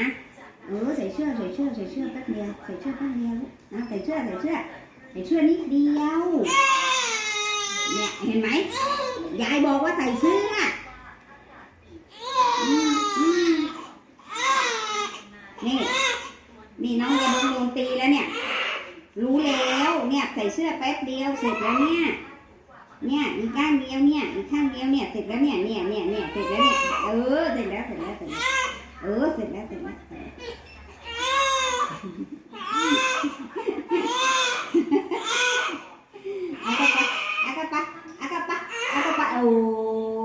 นะเออใส่เชือกใส่เชือกใส่เชือกแป๊บเดียวใส่เชือกแป๊บเดียวนะใส่เชือกใส่เชือกใส่เชือกนิดเดียวเนี่ยเห็นไหมยายบอกว่าใส่เชือกอืมอืมนี่นี่น้องจะโดนโดนตีแล้วเนี่ย รู้แล้วเนี่ยใส่เชือกแป๊บเดียวเสร็จแล้วเนี่ยเนี่ยอีกข้างเดียวเนี่ยอีกข้างเดียวเนี่ยเสร็จแล้วเนี่ยเนี่ยเนี่ยเนี่ยเสร็จแล้วเนี่ยเออเสร็จแล้วเสร็จแล้วเสร็จแล้ว เออเสร็จแล้วเสร็จแล้วอากาปะอากาปะอากาปะอากาปะโอ้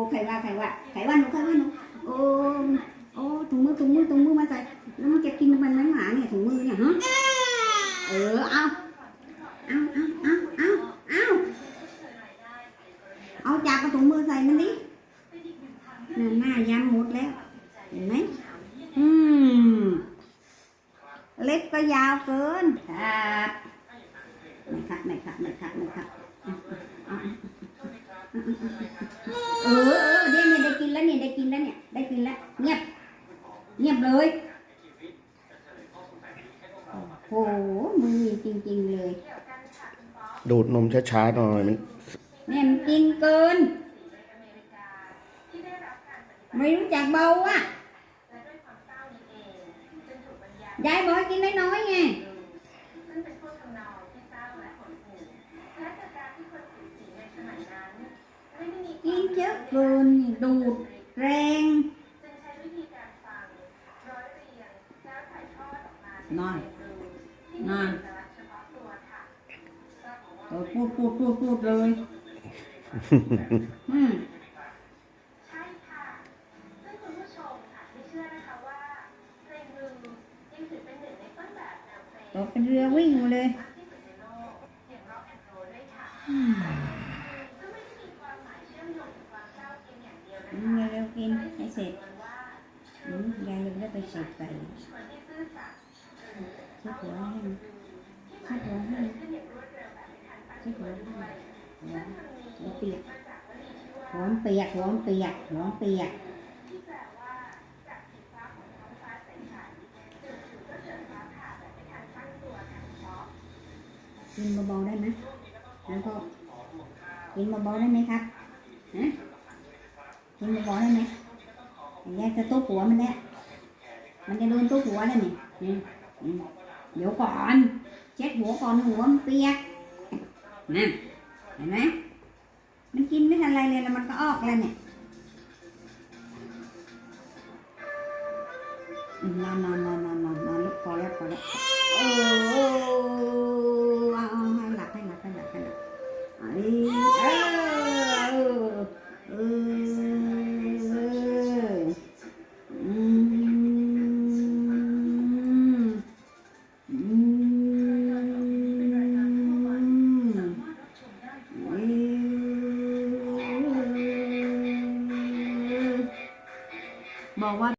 ใครว่าใครว่าใครว่าหนูใครว่าหนูโอ้โอ้ถุงมือถุงมือถุงมือมาใส่แล้วมันจะกินมันไหมหมาเนี่ยถุงมือเนี่ยฮะเออเอาเอาเอาเอาเอาเอาเอาจับกระถุงมือใส่มันดิหน้ายำหมดแล้วเห็นไหมอืม เล็บก็ยาวเกินครับไม่ครับไม่ครับไม่ครับไม่ครับเออเออเดี๋ยวนี่ยได้กินแล้วเนี่ยได้กินแล้วเนี่ยได้กินแล้วเงียบเงียบเลยโอ้โหมือจริง ๆ เลย ดูดนมช้าๆหน่อยมันเนี่ยมันกินเกิน ไม่รู้จักเบาอะ ยายบอกให้กินน้อยๆไงกินเยอะเกินดูดแรงนอนนอนเออพูดพูดพูดพูดเลย อืม ใช่ค่ะ ซึ่งคุณผู้ชมค่ะไม่เชื่อนะคะว่าเพลงลืมยังถือเป็นหนึ่งใน ต้นแบบแนวเพลงตกเป็นเรือวิ่งมาเลยมากที่สุดในโลกอย่างร็อกแอนด์โรลด้วยค่ะอืมซึ่งไม่ได้มีความหมายเชื่อมโยกวามเศร้าเพียงอย่างเดียวนะอืมคะเร็วกินให้เสร็จมันว่าอืมยายลืมได้ไปเสร็จไปคนที่ซื่อสัตย์เช็ดหัวให้มันเช็ดหัวให้มันขึ้นอย่างรวดเร็วแบบไม่ทันตั้งเช็ดหัวให้หัวเปียกมาจากวลีที่ว่าหัวมันเปียกหัวมเปียกหัวมเปียก ที่แปลว่าจากสีฟ้าของท้องฟ้าใสๆจู่ๆก็เกิดฟ้าผ่าแบบไม่ทันตั้งตัวค่ะช็อก กินเบาๆได้ไหมแล้วก็กินเบาๆได้ไหมครับฮะกินเบาๆได้ไหมยายจะตุ๊กหัวมันแล้มันจะโดนตุ๊กหัวแล้วนี่อืมเดี๋ยวก่อนเช็ดหัวก่อนหัวมันเปียกนั่นเห็นไหมมันกินไม่ทันไรเลยแล้วมันก็ออกแล้วเนี่ยนอนนอนนอนนอนนอนนอนลูกพอแล้วพอแล้วโอ้ เอออืมอืมบอกว่า